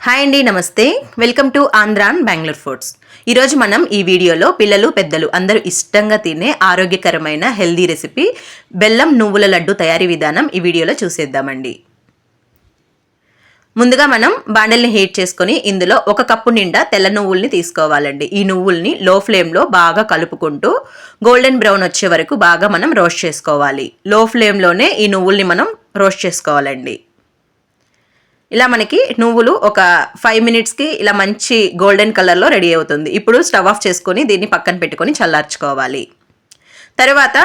Hi అండి నమస్తే. Welcome to Andhran Bengaluru foods. ఈరోజు మనం ఈ వీడియోలో పిల్లలు పెద్దలు అందరూ ఇష్టంగా తినే ఆరోగ్యకరమైన హెల్దీ రెసిపీ బెల్లం నువ్వుల లడ్డు తయారీ విధానం ఈ వీడియోలో చూసేద్దామండి. ముందుగా మనం బాండల్ని హీట్ చేసుకొని ఇందులో ఒక కప్పు నిండా తెల్ల నువ్వుల్ని తీసుకోవాలండి. ఈ నువ్వుల్ని లో ఫ్లేమ్లో బాగా కలుపుకుంటూ గోల్డెన్ బ్రౌన్ వచ్చే వరకు బాగా మనం రోస్ట్ చేసుకోవాలి. లో ఫ్లేమ్లోనే ఈ నువ్వుల్ని మనం రోస్ట్ చేసుకోవాలండి. ఇలా మనకి నువ్వులు ఒక ఫైవ్ మినిట్స్కి ఇలా మంచి గోల్డెన్ కలర్లో రెడీ అవుతుంది. ఇప్పుడు స్టవ్ ఆఫ్ చేసుకొని దీన్ని పక్కన పెట్టుకొని చల్లార్చుకోవాలి. తర్వాత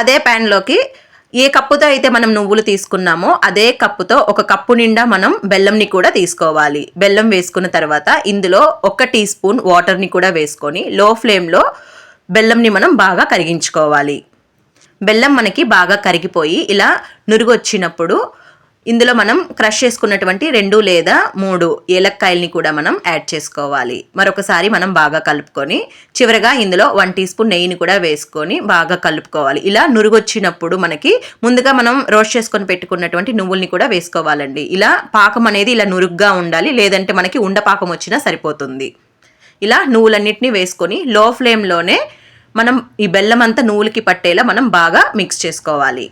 అదే ప్యాన్లోకి ఏ కప్పుతో అయితే మనం నువ్వులు తీసుకున్నామో అదే కప్పుతో ఒక కప్పు నిండా మనం బెల్లంని కూడా తీసుకోవాలి. బెల్లం వేసుకున్న తర్వాత ఇందులో ఒక టీ స్పూన్ వాటర్ని కూడా వేసుకొని లో ఫ్లేమ్లో బెల్లంని మనం బాగా కరిగించుకోవాలి. బెల్లం మనకి బాగా కరిగిపోయి ఇలా నురుగు వచ్చినప్పుడు ఇందులో మనం క్రష్ చేసుకున్నటువంటి రెండు లేదా మూడు ఏలక్కాయల్ని కూడా మనం యాడ్ చేసుకోవాలి. మరొకసారి మనం బాగా కలుపుకొని చివరగా ఇందులో వన్ టీ స్పూన్ నెయ్యిని కూడా వేసుకొని బాగా కలుపుకోవాలి. ఇలా నురుగొచ్చినప్పుడు మనకి ముందుగా మనం రోస్ట్ చేసుకొని పెట్టుకున్నటువంటి నువ్వుల్ని కూడా వేసుకోవాలండి. ఇలా పాకం అనేది ఇలా నురుగ్గా ఉండాలి లేదంటే మనకి ఉండ పాకం వచ్చినా సరిపోతుంది. ఇలా నువ్వులన్నిటిని వేసుకొని లో ఫ్లేమ్లోనే మనం ఈ బెల్లం అంతా నువ్వులకి పట్టేలా మనం బాగా మిక్స్ చేసుకోవాలి.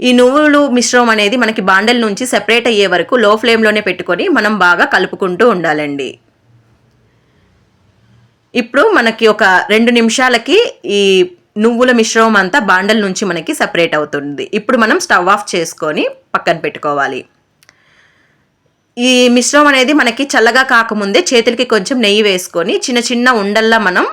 ఈ నువ్వులు మిశ్రమం అనేది మనకి బాండల్ నుంచి సెపరేట్ అయ్యే వరకు లో ఫ్లేమ్లోనే పెట్టుకొని మనం బాగా కలుపుకుంటూ ఉండాలండి. ఇప్పుడు మనకి ఒక రెండు నిమిషాలకి ఈ నువ్వుల మిశ్రమం అంతా బాండల్ నుంచి మనకి సపరేట్ అవుతుంది. ఇప్పుడు మనం స్టవ్ ఆఫ్ చేసుకొని పక్కన పెట్టుకోవాలి. ఈ మిశ్రమం అనేది మనకి చల్లగా కాకముందే చేతులకి కొంచెం నెయ్యి వేసుకొని చిన్న చిన్న ఉండల్లా మనం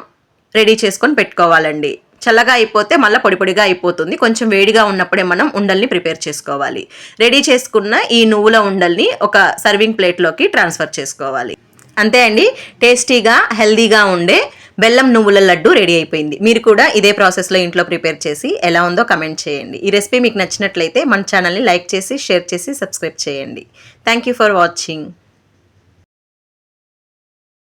రెడీ చేసుకొని పెట్టుకోవాలండి. చల్లగా అయిపోతే మళ్ళీ పొడి పొడిగా అయిపోతుంది. కొంచెం వేడిగా ఉన్నప్పుడే మనం ఉండల్ని ప్రిపేర్ చేసుకోవాలి. రెడీ చేసుకున్న ఈ నువ్వుల ఉండల్ని ఒక సర్వింగ్ ప్లేట్లోకి ట్రాన్స్ఫర్ చేసుకోవాలి. అంతే అండి. టేస్టీగా హెల్దీగా ఉండే బెల్లం నువ్వుల లడ్డు రెడీ అయిపోయింది. మీరు కూడా ఇదే ప్రాసెస్లో ఇంట్లో ప్రిపేర్ చేసి ఎలా ఉందో కమెంట్ చేయండి. ఈ రెసిపీ మీకు నచ్చినట్లయితే మన ఛానల్ని లైక్ చేసి షేర్ చేసి సబ్స్క్రైబ్ చేయండి. Thank you for watching.